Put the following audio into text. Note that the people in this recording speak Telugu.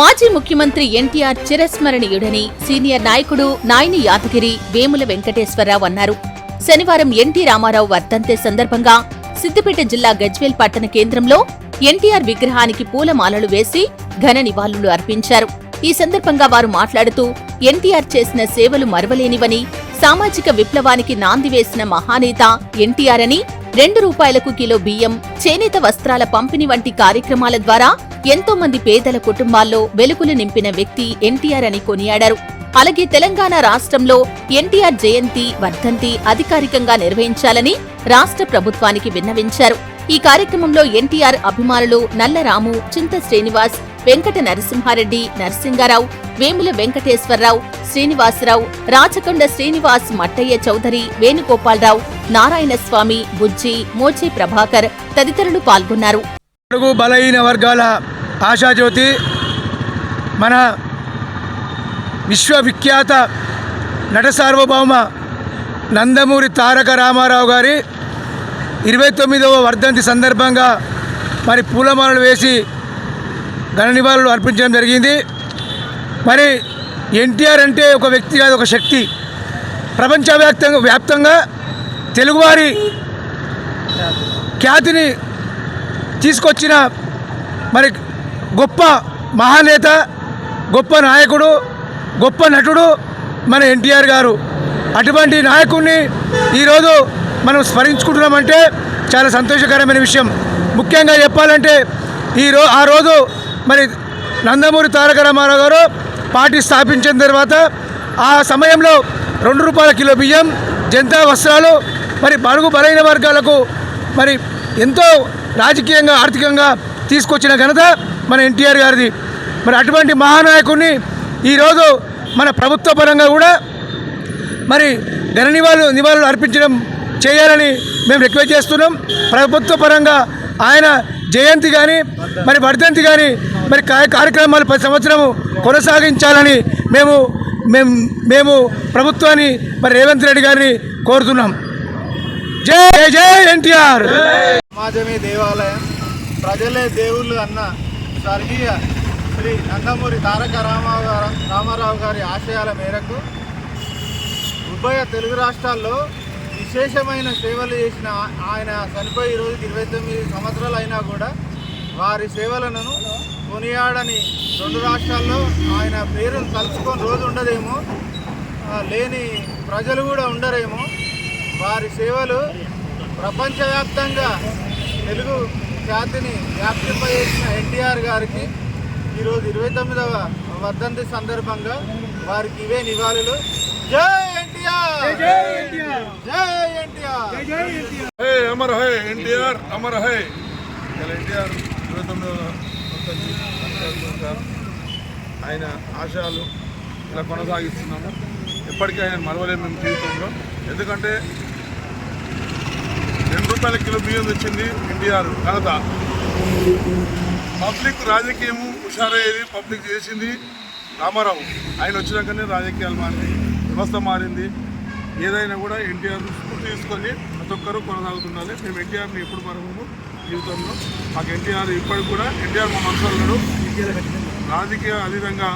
మాజీ ముఖ్యమంత్రి ఎన్టీఆర్ చిరస్మరణీయుడని సీనియర్ నాయకుడు నాయని యాదగిరి వేముల వెంకటేశ్వరరావు అన్నారు. శనివారం ఎన్టీ రామారావు వర్ధంతి సందర్భంగా సిద్దిపేట జిల్లా గజ్వేల్ పట్టణ కేంద్రంలో ఎన్టీఆర్ విగ్రహానికి పూలమాలలు వేసి ఘన నివాళులు అర్పించారు. ఈ సందర్భంగా వారు మాట్లాడుతూ ఎన్టీఆర్ చేసిన సేవలు మరవలేనివని సామాజిక విప్లవానికి నాంది వేసిన మహానేత ఎన్టీఆర్ అని రెండు రూపాయలకు కిలో బియ్యం చేనేత వస్త్రాల పంపిణీ వంటి కార్యక్రమాల ద్వారా ఎంతో మంది పేదల కుటుంబాల్లో వెలుగులు నింపిన వ్యక్తి ఎన్టీఆర్ అని కొనియాడారు. అలాగే తెలంగాణ రాష్ట్రంలో ఎన్టీఆర్ జయంతి వర్ధంతి అధికారికంగా నిర్వహించాలని రాష్ట్ర ప్రభుత్వానికి విన్నవించారు. ఈ కార్యక్రమంలో ఎన్టీఆర్ అభిమానులు నల్లరాము చింత శ్రీనివాస్ వెంకట నరసింహారెడ్డి నరసింగారావు వేముల వెంకటేశ్వరరావు శ్రీనివాసరావు రాచకొండ శ్రీనివాస్ మట్టయ్య చౌదరి వేణుగోపాలరావు నారాయణస్వామి బుజ్జి మోచే ప్రభాకర్ తదితరులు పాల్గొన్నారు. అడుగు బలహీన వర్గాల ఆశాజ్యోతి మన విశ్వవిఖ్యాత నట సార్వభౌమ నందమూరి తారక రామారావు గారి ఇరవై తొమ్మిదవ వర్ధంతి సందర్భంగా మరి పూలమాలలు వేసి ఘన నివాళులు అర్పించడం జరిగింది. మరి ఎన్టీఆర్ అంటే ఒక వ్యక్తి కాదు ఒక శక్తి. ప్రపంచవ్యాప్తంగా వ్యాప్తంగా తెలుగువారి ఖ్యాతిని తీసుకొచ్చిన మరి గొప్ప మహానేత గొప్ప నాయకుడు గొప్ప నటుడు మన ఎన్టీఆర్ గారు. అటువంటి నాయకుడిని ఈరోజు మనం స్మరించుకుంటున్నామంటే చాలా సంతోషకరమైన విషయం. ముఖ్యంగా చెప్పాలంటే ఈ ఆ రోజు మరి నందమూరి తారక రామారావు గారు పార్టీ స్థాపించిన తర్వాత ఆ సమయంలో రెండు రూపాయల కిలో బియ్యం జంతా వస్త్రాలు మరి బరుగు బలైన వర్గాలకు మరి ఎంతో రాజకీయంగా ఆర్థికంగా తీసుకొచ్చిన ఘనత మన ఎన్టీఆర్ గారిది. మరి అటువంటి మహానాయకుడిని ఈరోజు మన ప్రభుత్వ పరంగా కూడా మరి ఘన నివాళులు నివాళులు అర్పించడం చేయాలని మేము రిక్వెస్ట్ చేస్తున్నాం. ప్రభుత్వ పరంగా ఆయన జయంతి కానీ మరి వర్ధంతి కానీ మరి కార్య- కార్యక్రమాలు ప్రతి సంవత్సరము కొనసాగించాలని మేము మేము మేము ప్రభుత్వాన్ని మరి రేవంత్ రెడ్డి గారిని కోరుతున్నాం. జై జై ఎన్టీఆర్! సమాజమే దేవాలయం. ప్రజలే దేవుళ్ళు అన్న స్వర్గీయ శ్రీ నందమూరి తారక రామారావు గారు రామారావు గారి ఆశయాల మేరకు ఉభయ తెలుగు రాష్ట్రాల్లో విశేషమైన సేవలు చేసిన ఆయన చనిపోయి రోజుకి ఇరవై తొమ్మిది సంవత్సరాలు అయినా కూడా వారి సేవలను కొనియాడని రెండు రాష్ట్రాల్లో ఆయన పేరును తలుచుకొని రోజు ఉండదేమో లేని ప్రజలు కూడా ఉండరేమో. వారి సేవలు ప్రపంచవ్యాప్తంగా తెలుగు ఖ్యాతిని వ్యాప్తింపజేసిన ఎన్టీఆర్ గారికి ఈరోజు ఇరవై తొమ్మిదవ వర్ధంతి సందర్భంగా వారికి ఇవే నివాళులు. జై ఎన్టీఆర్! జై ఎన్టీఆర్! హే అమర్ హే ఎన్టీఆర్ అమర్ హే! ఎన్టీఆర్ ఇరవై తొమ్మిదవ ఆయన ఆశయాలు ఇలా కొనసాగిస్తున్నాము. ఎప్పటికీ ఆయన మరవలేము మేము జీవితంలో. ఎందుకంటే రూపాయల కిలో బియ్యం తెచ్చింది ఎన్టీఆర్ ఘనత. పబ్లిక్ రాజకీయము హుషారయ్యేది పబ్లిక్ చేసింది రామారావు. ఆయన వచ్చినాకనే రాజకీయాలు మారింది వ్యవస్థ మారింది. ఏదైనా కూడా ఎన్టీఆర్ స్ఫూర్తి తీసుకొని ప్రతి ఒక్కరూ కొనసాగుతుండాలి. మేము ఎన్టీఆర్ని ఎప్పుడు మరము జీవితంలో. మాకు ఎన్టీఆర్ ఇప్పటికి కూడా ఎన్టీఆర్ మా మనసులో రాజకీయ అధికంగా